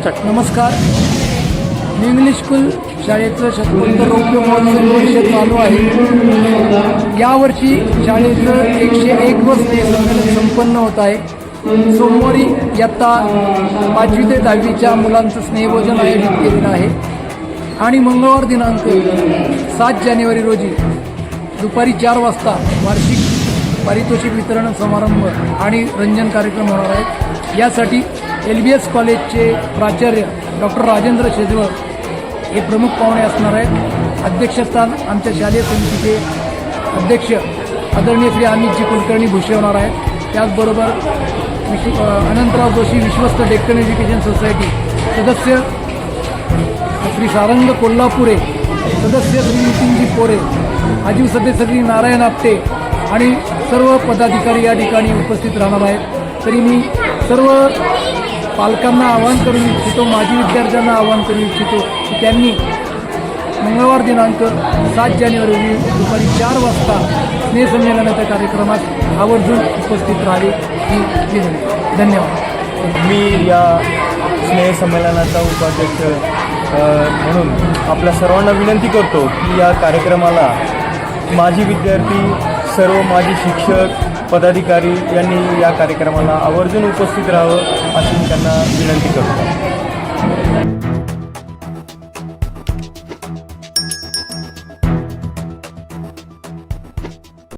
Start नमस्कार. मी English school शाळेचं शतकोत्तर रौप्य महोत्सव परिषद चालू आहे. यावर्षी शाळेचं एकशे एक व स्नेह संमेलन संपन्न होत आहे. सोमवारी इयत्ता पाचवी ते दहावीच्या मुलांचं स्नेहभोजन आयोजित केलेलं आहे. आणि मंगळवार दिनांक सात जानेवारी रोजी दुपारी चार वाजता वार्षिक पारितोषिक वितरण समारंभ आणि रंजन कार्यक्रम होणार आहेत. यासाठी एल बी एस कॉलेजचे प्राचार्य डॉक्टर राजेंद्र शेजवळ हे प्रमुख पाहुणे असणार आहेत. अध्यक्षस्थान आमच्या शालेय समितीचे अध्यक्ष आदरणीय श्री अमितजी कुलकर्णी भूषवणार आहेत. त्याचबरोबर विश्व अनंतराव जोशी विश्वस्त डेक्कन एज्युकेशन सोसायटी सदस्य श्री सारंग कोल्हापुरे सदस्य श्री नितीनजी पोरे आजीव सदस्य श्री नारायण आपटे आणि सर्व पदाधिकारी या ठिकाणी उपस्थित राहणार आहेत. तरी मी सर्व पालकांना आवाहन करू इच्छितो माजी विद्यार्थ्यांना आवाहन करू इच्छितो की त्यांनी मंगळवार दिनांक सात जानेवारी रोजी दुपारी चार वाजता स्नेहसंमेलनाच्या कार्यक्रमात आवर्जून उपस्थित राहावे ही विनंती. धन्यवाद. मी या स्नेहसंमेलनाचा उपाध्यक्ष म्हणून आपल्या सर्वांना विनंती करतो की या कार्यक्रमाला माजी विद्यार्थी सर्व माजी शिक्षक पदाधिकारी यांनी या कार्यक्रमाला आवर्जून उपस्थित राहावं अशी मी त्यांना विनंती करतो.